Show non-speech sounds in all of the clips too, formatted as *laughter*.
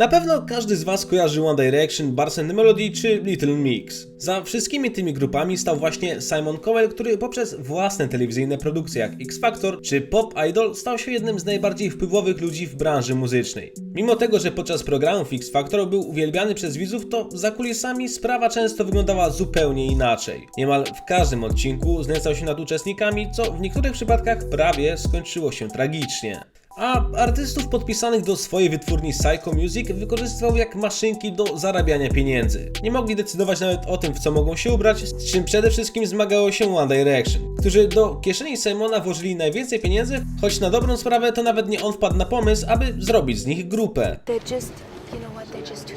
Na pewno każdy z Was kojarzy One Direction, Bars and Melody czy Little Mix. Za wszystkimi tymi grupami stał właśnie Simon Cowell, który poprzez własne telewizyjne produkcje jak X Factor czy Pop Idol stał się jednym z najbardziej wpływowych ludzi w branży muzycznej. Mimo tego, że podczas programów X Factor był uwielbiany przez widzów, to za kulisami sprawa często wyglądała zupełnie inaczej. Niemal w każdym odcinku znęcał się nad uczestnikami, co w niektórych przypadkach prawie skończyło się tragicznie. A artystów podpisanych do swojej wytwórni Psycho Music wykorzystywał jak maszynki do zarabiania pieniędzy. Nie mogli decydować nawet o tym, w co mogą się ubrać, z czym przede wszystkim zmagało się One Direction, którzy do kieszeni Simona włożyli najwięcej pieniędzy, choć na dobrą sprawę to nawet nie on wpadł na pomysł, aby zrobić z nich grupę. Just, you know what,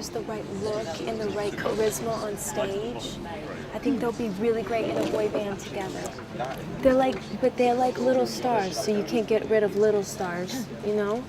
just the right look and the right charisma on stage. I think they'll be really great in a boy band together. They're like, but they're like little stars, so you can't get rid of little stars, you know?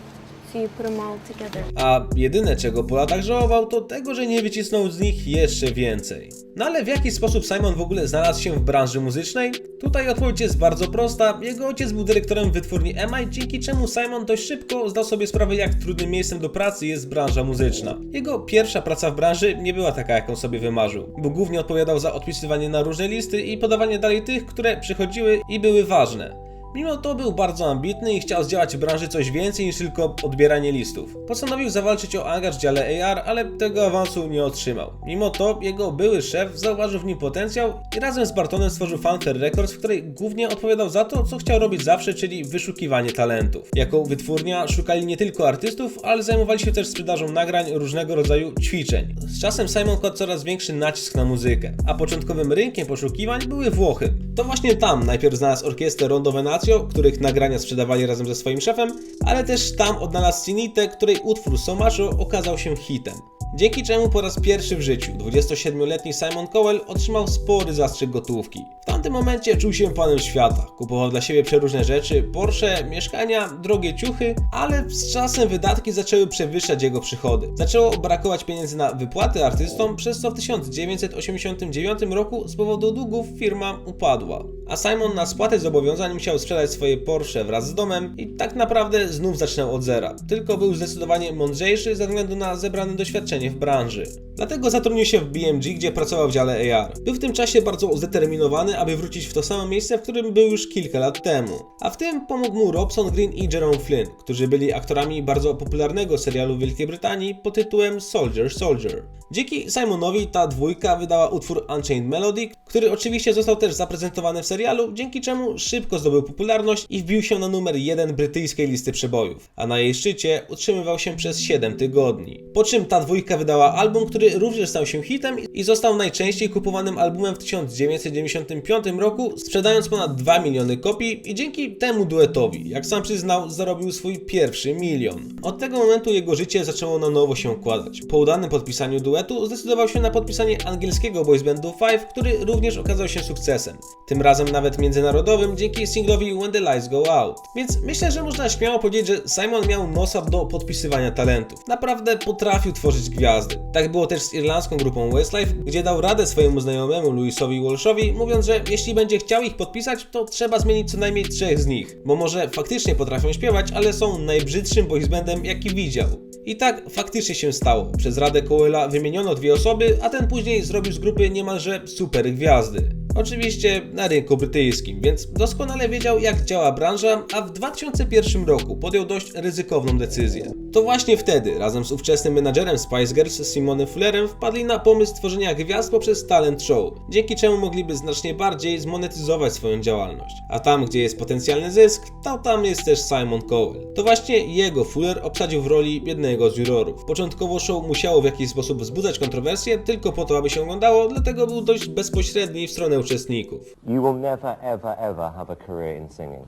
A jedyne czego po latach żałował to tego, że nie wycisnął z nich jeszcze więcej. No ale w jaki sposób Simon w ogóle znalazł się w branży muzycznej? Tutaj odpowiedź jest bardzo prosta. Jego ojciec był dyrektorem wytwórni EMI, dzięki czemu Simon dość szybko zdał sobie sprawę jak trudnym miejscem do pracy jest branża muzyczna. Jego pierwsza praca w branży nie była taka jaką sobie wymarzył, bo głównie odpowiadał za odpisywanie na różne listy i podawanie dalej tych, które przychodziły i były ważne. Mimo to był bardzo ambitny i chciał zdziałać w branży coś więcej niż tylko odbieranie listów. Postanowił zawalczyć o angaż w dziale AR, ale tego awansu nie otrzymał. Mimo to jego były szef zauważył w nim potencjał i razem z Bartonem stworzył Fanfare Records, w której głównie odpowiadał za to, co chciał robić zawsze, czyli wyszukiwanie talentów. Jako wytwórnia szukali nie tylko artystów, ale zajmowali się też sprzedażą nagrań różnego rodzaju ćwiczeń. Z czasem Simon kładł coraz większy nacisk na muzykę, a początkowym rynkiem poszukiwań były Włochy. To właśnie tam najpierw znalazł orkiestrę Rondo Venatio, których nagrania sprzedawali razem ze swoim szefem, ale też tam odnalazł Cinitę, której utwór Somacho okazał się hitem. Dzięki czemu po raz pierwszy w życiu 27-letni Simon Cowell otrzymał spory zastrzyk gotówki. Tamtym momencie czuł się panem świata. Kupował dla siebie przeróżne rzeczy, Porsche, mieszkania, drogie ciuchy, ale z czasem wydatki zaczęły przewyższać jego przychody. Zaczęło brakować pieniędzy na wypłaty artystom, przez co w 1989 roku z powodu długów firma upadła. A Simon na spłatę zobowiązań musiał sprzedać swoje Porsche wraz z domem i tak naprawdę znów zaczynał od zera. Tylko był zdecydowanie mądrzejszy ze względu na zebrane doświadczenie w branży. Dlatego zatrudnił się w BMG, gdzie pracował w dziale AR. Był w tym czasie bardzo zdeterminowany, aby wrócić w to samo miejsce, w którym był już kilka lat temu. A w tym pomógł mu Robson Green i Jerome Flynn, którzy byli aktorami bardzo popularnego serialu w Wielkiej Brytanii pod tytułem Soldier Soldier. Dzięki Simonowi ta dwójka wydała utwór Unchained Melody, który oczywiście został też zaprezentowany w serialu, dzięki czemu szybko zdobył popularność i wbił się na numer 1 brytyjskiej listy przebojów, a na jej szczycie utrzymywał się przez 7 tygodni. Po czym ta dwójka wydała album, który również stał się hitem i został najczęściej kupowanym albumem w 1995 roku, sprzedając ponad 2 miliony kopii i dzięki temu duetowi, jak sam przyznał, zarobił swój pierwszy milion. Od tego momentu jego życie zaczęło na nowo się układać. Po udanym podpisaniu duetu zdecydował się na podpisanie angielskiego boys bandu Five, który również okazał się sukcesem. Tym razem nawet międzynarodowym dzięki singlowi When the Lights Go Out. Więc myślę, że można śmiało powiedzieć, że Simon miał nosa do podpisywania talentów. Naprawdę potrafił tworzyć gwiazdy. Tak było też z irlandzką grupą Westlife, gdzie dał radę swojemu znajomemu Louisowi Walshowi, mówiąc, że jeśli będzie chciał ich podpisać, to trzeba zmienić co najmniej trzech z nich. Bo może faktycznie potrafią śpiewać, ale są najbrzydszym boysbandem, jaki widział. I tak faktycznie się stało. Przez Radę Cowella wymieniono dwie osoby, a ten później zrobił z grupy niemalże super gwiazdy. Oczywiście na rynku brytyjskim, więc doskonale wiedział jak działa branża, a w 2001 roku podjął dość ryzykowną decyzję. To właśnie wtedy, razem z ówczesnym menadżerem Spice Girls Simonem Fullerem wpadli na pomysł tworzenia gwiazd poprzez talent show, dzięki czemu mogliby znacznie bardziej zmonetyzować swoją działalność. A tam, gdzie jest potencjalny zysk, to tam jest też Simon Cowell. To właśnie jego Fuller obsadził w roli jednego z jurorów. Początkowo show musiało w jakiś sposób wzbudzać kontrowersje, tylko po to, aby się oglądało, dlatego był dość bezpośredni w stronę uczestników. You will never, ever, ever have a career in singing.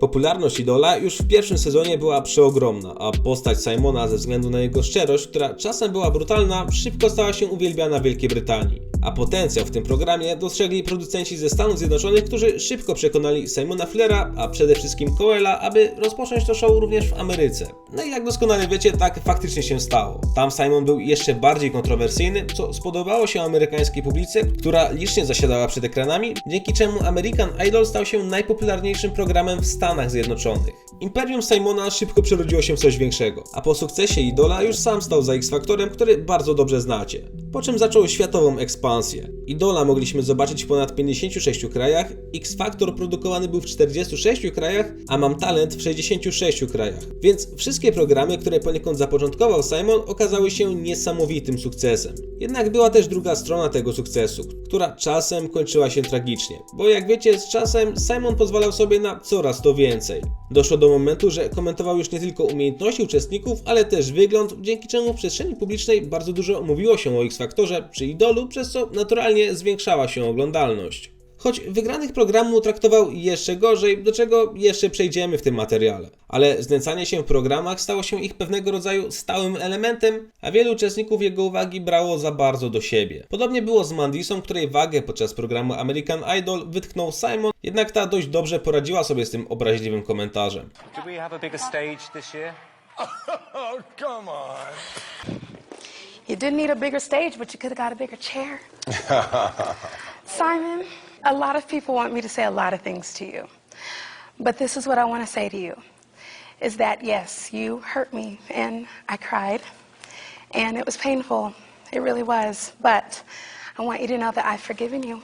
Popularność Idola już w pierwszym sezonie była przeogromna, a postać Simona ze względu na jego szczerość, która czasem była brutalna, szybko stała się uwielbiana w Wielkiej Brytanii. A potencjał w tym programie dostrzegli producenci ze Stanów Zjednoczonych, którzy szybko przekonali Simona Flera, a przede wszystkim Coela, aby rozpocząć to show również w Ameryce. No i jak doskonale wiecie, tak faktycznie się stało. Tam Simon był jeszcze bardziej kontrowersyjny, co spodobało się amerykańskiej publice, która licznie zasiadała przed ekranami, dzięki czemu American Idol stał się najpopularniejszym programem w Stanach Zjednoczonych. Imperium Simona szybko przerodziło się w coś większego, a po sukcesie Idola już sam stał za X-Factorem, który bardzo dobrze znacie. Po czym zaczął światową ekspansję. Idola mogliśmy zobaczyć w ponad 56 krajach, X-Factor produkowany był w 46 krajach, a Mam Talent w 66 krajach. Więc wszystkie programy, które poniekąd zapoczątkował Simon, okazały się niesamowitym sukcesem. Jednak była też druga strona tego sukcesu, która czasem kończyła się tragicznie, bo jak wiecie, z czasem Simon pozwalał sobie na coraz to więcej. Doszło do momentu, że komentował już nie tylko umiejętności uczestników, ale też wygląd, dzięki czemu w przestrzeni publicznej bardzo dużo mówiło się o X-Faktorze czy Idolu, przez co naturalnie zwiększała się oglądalność. Choć wygranych programu traktował jeszcze gorzej, do czego jeszcze przejdziemy w tym materiale. Ale znęcanie się w programach stało się ich pewnego rodzaju stałym elementem, a wielu uczestników jego uwagi brało za bardzo do siebie. Podobnie było z Mandisą, której wagę podczas programu American Idol wytknął Simon, jednak ta dość dobrze poradziła sobie z tym obraźliwym komentarzem. Did we have a bigger stage this year? *laughs* Oh, come on. You did need a bigger stage, but you could have got a bigger chair. *laughs* Simon, a lot of people want me to say a lot of things to you. But this is what I want to say to you is that yes, you hurt me and I cried and it was painful. It really was. But I want you to know that I've forgiven you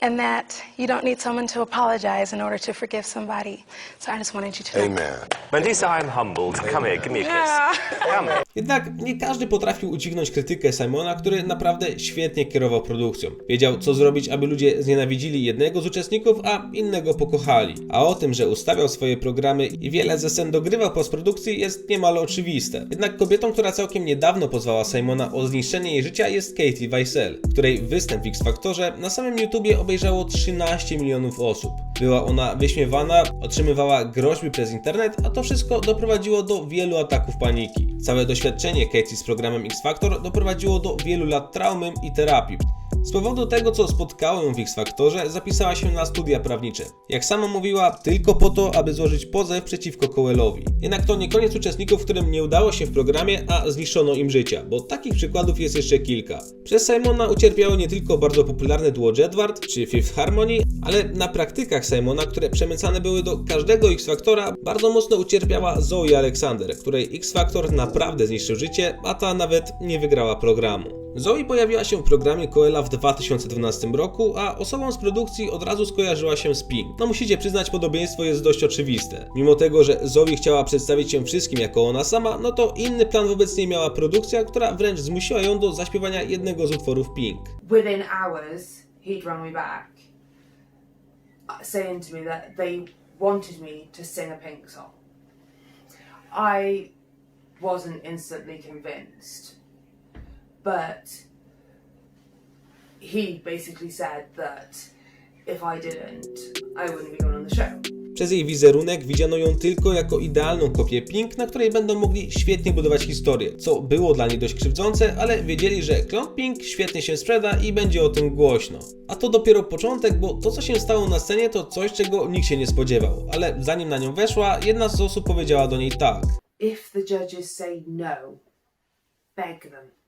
and that you don't need someone to apologize in order to forgive somebody. So I just wanted you to know. Amen. Mandisa, I'm humbled. Come here, give me a kiss. Come here. Jednak nie każdy potrafił udźwignąć krytykę Simona, który naprawdę świetnie kierował produkcją. Wiedział, co zrobić, aby ludzie znienawidzili jednego z uczestników, a innego pokochali. A o tym, że ustawiał swoje programy i wiele ze scen dogrywał postprodukcji jest niemal oczywiste. Jednak kobietą, która całkiem niedawno pozwała Simona o zniszczenie jej życia jest Katie Weissel, której występ w X-Factorze na samym YouTubie obejrzało 13 milionów osób. Była ona wyśmiewana, otrzymywała groźby przez internet, a to wszystko doprowadziło do wielu ataków paniki. Całe doświadczenie Katie z programem X Factor doprowadziło do wielu lat traumy i terapii. Z powodu tego, co spotkało ją w X Factorze, zapisała się na studia prawnicze. Jak sama mówiła, tylko po to, aby złożyć pozew przeciwko Coelowi. Jednak to nie koniec uczestników, którym nie udało się w programie, a zniszczono im życia, bo takich przykładów jest jeszcze kilka. Przez Simona ucierpiało nie tylko bardzo popularne duo Jedward czy Fifth Harmony, ale na praktykach Simona, które przemycane były do każdego X Factora, bardzo mocno ucierpiała Zoe Alexander, której X Factor naprawdę zniszczył życie, a ta nawet nie wygrała programu. Zoe pojawiła się w programie Coela w 2012 roku, a osobą z produkcji od razu skojarzyła się z Pink. No musicie przyznać, podobieństwo jest dość oczywiste. Mimo tego, że Zoe chciała przedstawić się wszystkim jako ona sama, no to inny plan wobec niej miała produkcja, która wręcz zmusiła ją do zaśpiewania jednego z utworów Pink. within hours, he'd run me back, saying to me that they wanted me to sing a Pink song. I wasn't instantly convinced, but he basically said that if I didn't, I wouldn't be going on the show. Przez jej wizerunek widziano ją tylko jako idealną kopię Pink, na której będą mogli świetnie budować historię, co było dla niej dość krzywdzące, ale wiedzieli, że klon Pink świetnie się sprzeda i będzie o tym głośno. A to dopiero początek, bo to co się stało na scenie to coś, czego nikt się nie spodziewał, ale zanim na nią weszła, jedna z osób powiedziała do niej tak. If the judges say no, beg them.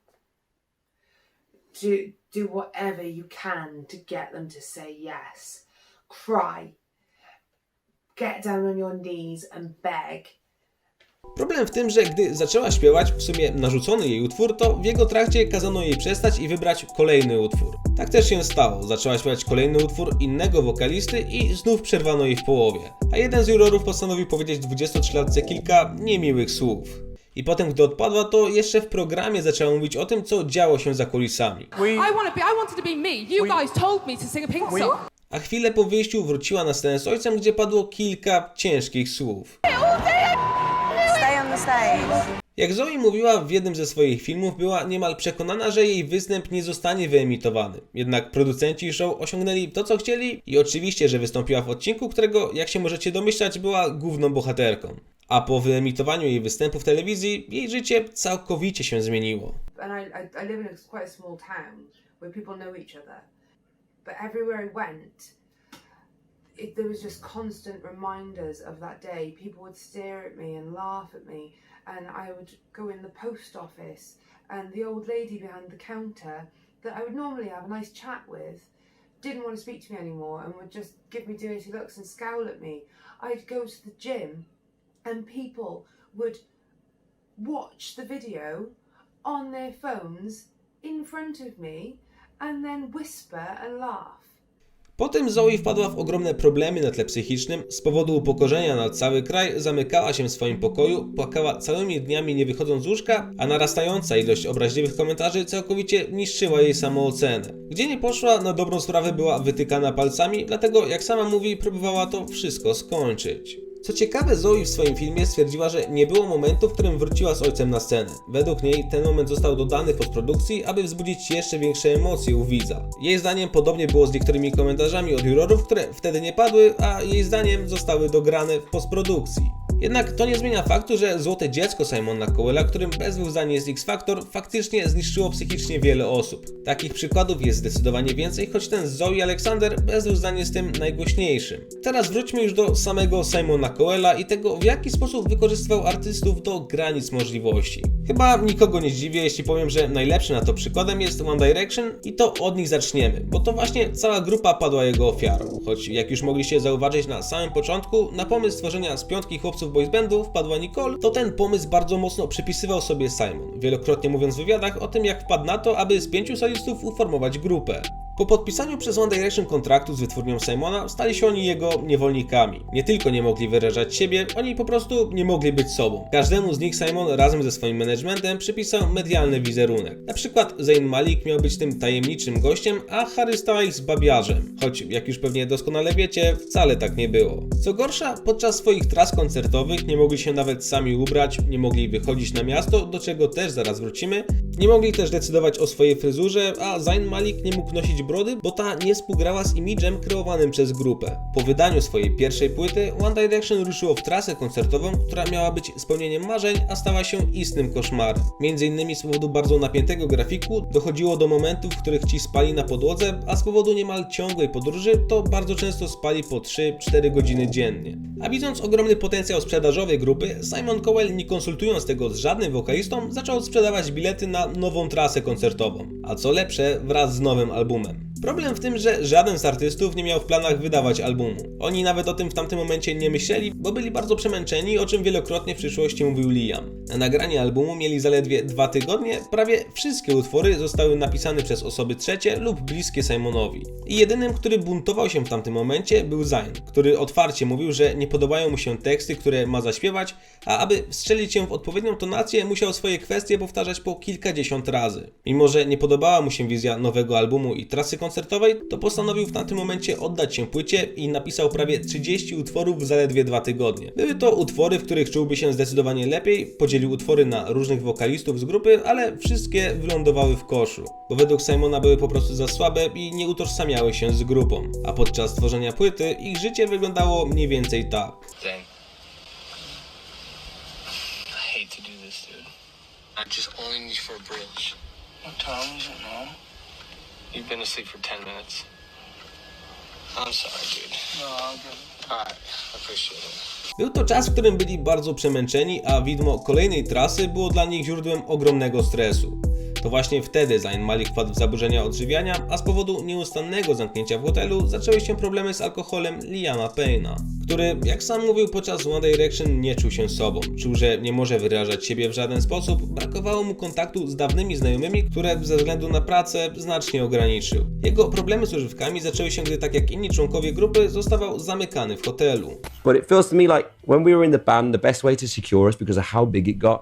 Do, do whatever you can to get them to say yes. Cry. Get down on your knees and beg. Problem w tym, że gdy zaczęła śpiewać w sumie narzucony jej utwór, to w jego trakcie kazano jej przestać i wybrać kolejny utwór. Tak też się stało, zaczęła śpiewać kolejny utwór innego wokalisty i znów przerwano jej w połowie. A jeden z jurorów postanowił powiedzieć 23-latce kilka niemiłych słów. I potem, gdy odpadła, to jeszcze w programie zaczęła mówić o tym, co działo się za kulisami. I want to be. I wanted to be me. You guys told me to sing a pink song. A chwilę po wyjściu wróciła na scenę z ojcem, gdzie padło kilka ciężkich słów. Stay on the stage. Jak Zoe mówiła w jednym ze swoich filmów, była niemal przekonana, że jej występ nie zostanie wyemitowany. Jednak producenci show osiągnęli to, co chcieli i oczywiście, że wystąpiła w odcinku, którego, jak się możecie domyślać, była główną bohaterką. A po wyemitowaniu jej występu w telewizji, jej życie całkowicie się zmieniło. I, I, I live in a, quite a small town where people know each other. But everywhere I went, it, there was just constant reminders of that day. People would stare at me and laugh at me. And I would go in the post office, and the old lady behind the counter that I would normally have a nice chat with didn't want to speak to me anymore and would just give me dirty looks and scowl at me. I'd go to the gym and people would watch the video on their phones in front of me and then whisper and laugh. Potem Zoe wpadła w ogromne problemy na tle psychicznym. Z powodu upokorzenia na cały kraj zamykała się w swoim pokoju, płakała całymi dniami nie wychodząc z łóżka, a narastająca ilość obraźliwych komentarzy całkowicie niszczyła jej samoocenę. Gdzie nie poszła, na dobrą sprawę była wytykana palcami, dlatego jak sama mówi, próbowała to wszystko skończyć. Co ciekawe, Zoe w swoim filmie stwierdziła, że nie było momentu, w którym wróciła z ojcem na scenę. Według niej ten moment został dodany w postprodukcji, aby wzbudzić jeszcze większe emocje u widza. Jej zdaniem podobnie było z niektórymi komentarzami od jurorów, które wtedy nie padły, a jej zdaniem zostały dograne w postprodukcji. Jednak to nie zmienia faktu, że złote dziecko Simona Cowella, którym bez dwóch jest X-Factor, faktycznie zniszczyło psychicznie wiele osób. Takich przykładów jest zdecydowanie więcej, choć ten z Zoe Alexander bez dwóch jest tym najgłośniejszym. Teraz wróćmy już do samego Simona Cowella i tego, w jaki sposób wykorzystywał artystów do granic możliwości. Chyba nikogo nie zdziwię, jeśli powiem, że najlepszym na to przykładem jest One Direction i to od nich zaczniemy, bo to właśnie cała grupa padła jego ofiarą. Choć jak już mogliście zauważyć na samym początku, na pomysł stworzenia z piątki chłopców boys bandu wpadła Nicole, to ten pomysł bardzo mocno przypisywał sobie Simon, wielokrotnie mówiąc w wywiadach o tym, jak wpadł na to, aby z pięciu solistów uformować grupę. Po podpisaniu przez One Direction kontraktu z wytwórnią Simona stali się oni jego niewolnikami. Nie tylko nie mogli wyrażać siebie, oni po prostu nie mogli być sobą. Każdemu z nich Simon razem ze swoim managementem przypisał medialny wizerunek. Na przykład Zayn Malik miał być tym tajemniczym gościem, a Harry Styles babiarzem. Choć jak już pewnie doskonale wiecie, wcale tak nie było. Co gorsza, podczas swoich tras koncertowych nie mogli się nawet sami ubrać, nie mogli wychodzić na miasto, do czego też zaraz wrócimy. Nie mogli też decydować o swojej fryzurze, a Zayn Malik nie mógł nosić brody, bo ta nie współgrała z imidżem kreowanym przez grupę. Po wydaniu swojej pierwszej płyty, One Direction ruszyło w trasę koncertową, która miała być spełnieniem marzeń, a stała się istnym koszmarem. Między innymi z powodu bardzo napiętego grafiku dochodziło do momentów, w których ci spali na podłodze, a z powodu niemal ciągłej podróży to bardzo często spali po 3-4 godziny dziennie. A widząc ogromny potencjał sprzedażowy grupy, Simon Cowell nie konsultując tego z żadnym wokalistą, zaczął sprzedawać bilety na nową trasę koncertową. A co lepsze, wraz z nowym albumem. Problem w tym, że żaden z artystów nie miał w planach wydawać albumu. Oni nawet o tym w tamtym momencie nie myśleli, bo byli bardzo przemęczeni, o czym wielokrotnie w przyszłości mówił Liam. Na nagranie albumu mieli zaledwie dwa tygodnie, prawie wszystkie utwory zostały napisane przez osoby trzecie lub bliskie Simonowi. I jedynym, który buntował się w tamtym momencie był Zayn, który otwarcie mówił, że nie podobają mu się teksty, które ma zaśpiewać, a aby strzelić się w odpowiednią tonację, musiał swoje kwestie powtarzać po kilkadziesiąt razy. Mimo, że nie podobała mu się wizja nowego albumu i trasy koncertowej, to postanowił w tamtym momencie oddać się płycie i napisał prawie 30 utworów w zaledwie dwa tygodnie. Były to utwory, w których czułby się zdecydowanie lepiej, podzielił utwory na różnych wokalistów z grupy, ale wszystkie wylądowały w koszu, bo według Simona były po prostu za słabe i nie utożsamiały się z grupą. A podczas tworzenia płyty ich życie wyglądało mniej więcej tak. I just only need for a bridge. What time is it, Mom? You've been asleep for 10 minutes. I'm sorry, dude. No, I'll get it. Alright, I appreciate it. Był to czas, w którym byli bardzo przemęczeni, a widmo kolejnej trasy było dla nich źródłem ogromnego stresu. To właśnie wtedy Malik wpadł w zaburzenia odżywiania, a z powodu nieustannego zamknięcia w hotelu zaczęły się problemy z alkoholem Liama Payna, który, jak sam mówił podczas One Direction, nie czuł się sobą. Czuł, że nie może wyrażać siebie w żaden sposób, brakowało mu kontaktu z dawnymi znajomymi, które ze względu na pracę znacznie ograniczył. Jego problemy z używkami zaczęły się, gdy tak jak inni członkowie grupy zostawał zamykany w hotelu. But it feels to me like when we were in the band, the best way to secure us because of how big it got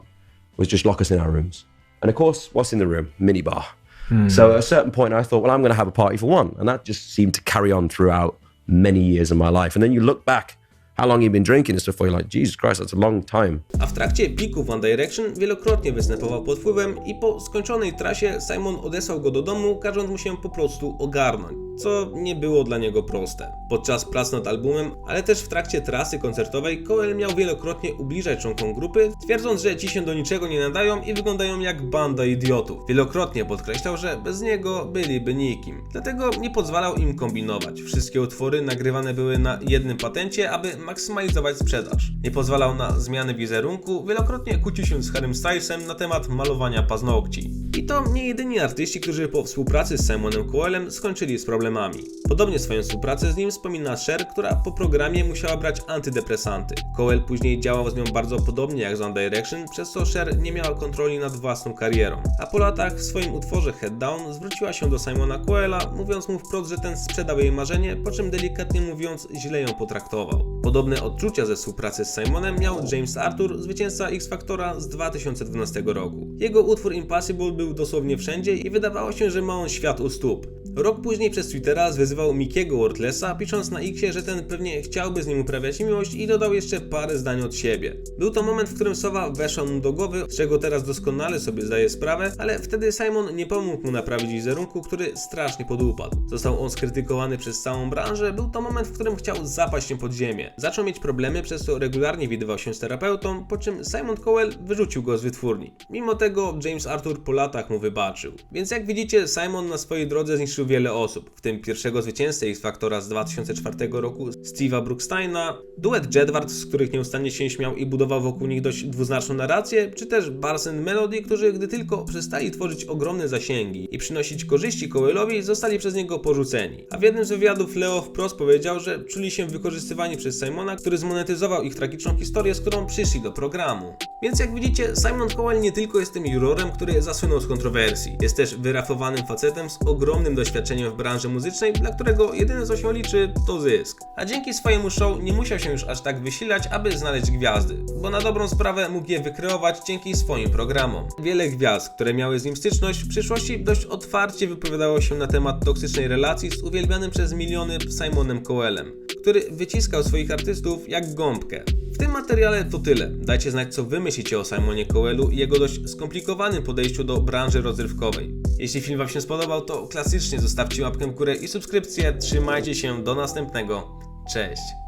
was just lock us in our rooms. And of course, what's in the room? Minibar. Hmm. So at a certain point, I thought, well, I'm going to have a party for one. And that just seemed to carry on throughout many years of my life. And then you look back, how long you've been drinking and stuff, you're like, Jesus Christ, that's a long time. A w trakcie piku One Direction wielokrotnie występował pod wpływem i po skończonej trasie Simon odesłał go do domu, każąc mu się po prostu ogarnąć, co nie było dla niego proste. Podczas prac nad albumem, ale też w trakcie trasy koncertowej, Coel miał wielokrotnie ubliżać członkom grupy, twierdząc, że ci się do niczego nie nadają i wyglądają jak banda idiotów. Wielokrotnie podkreślał, że bez niego byliby nikim. Dlatego nie pozwalał im kombinować. Wszystkie utwory nagrywane były na jednym patencie, aby maksymalizować sprzedaż. Nie pozwalał na zmiany wizerunku, wielokrotnie kłócił się z Harrym Stylesem na temat malowania paznokci. I to nie jedyni artyści, którzy po współpracy z Simonem Coelem skończyli z problemami. Podobnie swoją współpracę z nim wspomina Cher, która po programie musiała brać antydepresanty. Coel później działał z nią bardzo podobnie jak z One Direction, przez co Cher nie miała kontroli nad własną karierą. A po latach w swoim utworze Head Down zwróciła się do Simona Coela, mówiąc mu wprost, że ten sprzedał jej marzenie, po czym delikatnie mówiąc źle ją potraktował. Podobne odczucia ze współpracy z Simonem miał James Arthur, zwycięzca X Factora z 2012 roku. Jego utwór Impossible był dosłownie wszędzie i wydawało się, że ma on świat u stóp. Rok później przez Twittera zwyzywał Mikiego Wortlesa, pisząc na Xie, że ten pewnie chciałby z nim uprawiać miłość i dodał jeszcze parę zdań od siebie. Był to moment, w którym Sowa weszła mu do głowy, z czego teraz doskonale sobie zdaje sprawę, ale wtedy Simon nie pomógł mu naprawić wizerunku, który strasznie podupadł. Został on skrytykowany przez całą branżę, był to moment, w którym chciał zapaść się pod ziemię. Zaczął mieć problemy, przez co regularnie widywał się z terapeutą, po czym Simon Cowell wyrzucił go z wytwórni. Mimo tego James Arthur po latach mu wybaczył. Więc jak widzicie, Simon na swojej drodze zniszczył wiele osób, w tym pierwszego zwycięzcę X Factora z 2004 roku, Steve'a Brooksteina, duet Jedward, z których nieustannie się śmiał i budował wokół nich dość dwuznaczną narrację, czy też Bars and Melody, którzy gdy tylko przestali tworzyć ogromne zasięgi i przynosić korzyści Coelowi, zostali przez niego porzuceni. A w jednym z wywiadów Leo wprost powiedział, że czuli się wykorzystywani przez Simona, który zmonetyzował ich tragiczną historię, z którą przyszli do programu. Więc jak widzicie, Simon Cowell nie tylko jest tym jurorem, który zasłynął z kontrowersji, jest też wyrafowanym facetem z ogromnym doświadczeniem w branży muzycznej, dla którego jedyne co się liczy to zysk. A dzięki swojemu show nie musiał się już aż tak wysilać, aby znaleźć gwiazdy, bo na dobrą sprawę mógł je wykreować dzięki swoim programom. Wiele gwiazd, które miały z nim styczność, w przyszłości dość otwarcie wypowiadało się na temat toksycznej relacji z uwielbianym przez miliony Simonem Coelem, który wyciskał swoich artystów jak gąbkę. W tym materiale to tyle. Dajcie znać, co wy myślicie o Simonie Coelu i jego dość skomplikowanym podejściu do branży rozrywkowej. Jeśli film wam się spodobał, to klasycznie zostawcie łapkę w górę i subskrypcję. Trzymajcie się, do następnego. Cześć!